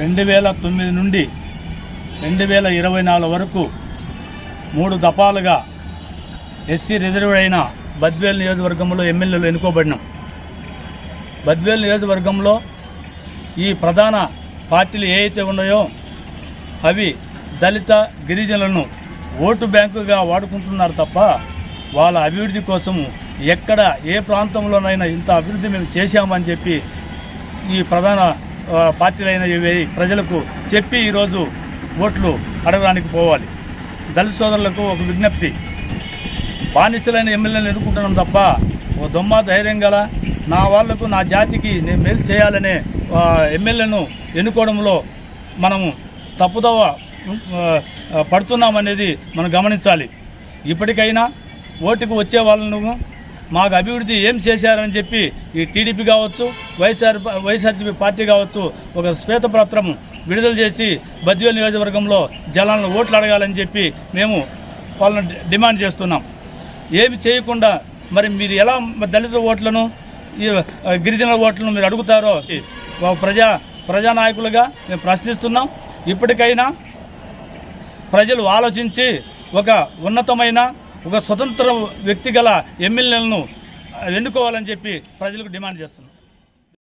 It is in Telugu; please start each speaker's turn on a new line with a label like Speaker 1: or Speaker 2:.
Speaker 1: రెండు వేల తొమ్మిది నుండి రెండు వేల ఇరవై నాలుగు వరకు మూడు దఫాలుగా ఎస్సీ రిజర్వ్ అయిన బద్వేల్ నియోజకవర్గంలో ఎమ్మెల్యేలు ఎన్నుకోబడినాం. బద్వేల్ నియోజకవర్గంలో ఈ ప్రధాన పార్టీలు ఏవైతే ఉన్నాయో అవి దళిత గిరిజనులను ఓటు బ్యాంకుగా వాడుకుంటున్నారు తప్ప వాళ్ళ అభివృద్ధి కోసం ఎక్కడ ఏ ప్రాంతంలోనైనా ఇంత అభివృద్ధి మేము చేశామని చెప్పి ఈ ప్రధాన పార్టీలైన ప్రజలకు చెప్పి ఈరోజు ఓట్లు అడగడానికి పోవాలి. దళిత సోదరులకు ఒక విజ్ఞప్తి. బానిసలైన ఎమ్మెల్యేలను ఎన్నుకుంటున్నాం తప్ప ఓ దొమ్మ ధైర్యం గల నా వాళ్ళకు నా జాతికి నేను మేలు చేయాలనే ఎమ్మెల్యేను ఎన్నుకోవడంలో మనము తప్పుదవ పడుతున్నామనేది మనం గమనించాలి. ఇప్పటికైనా ఓటుకు వచ్చే వాళ్ళను మాకు అభివృద్ధి ఏం చేశారని చెప్పి ఈ టీడీపీ కావచ్చు వైఎస్ఆర్ వైఎస్ఆర్సీపీ పార్టీ కావచ్చు ఒక శ్వేతపత్రం విడుదల చేసి బద్వేలు నియోజకవర్గంలో జనాలను ఓట్లు అడగాలని చెప్పి మేము వాళ్ళని డిమాండ్ చేస్తున్నాం. ఏమి చేయకుండా మరి మీరు ఎలా దళిత ఓట్లను ఈ గిరిజనుల ఓట్లను మీరు అడుగుతారో ప్రజా ప్రజానాయకులుగా మేము ప్రశ్నిస్తున్నాం. ఇప్పటికైనా ప్రజలు ఆలోచించి ఒక ఉన్నతమైన ఒక స్వతంత్ర వ్యక్తి గల ఎమ్మెల్యేలను ఎన్నుకోవాలని చెప్పి ప్రజలకు డిమాండ్ చేస్తున్నాం.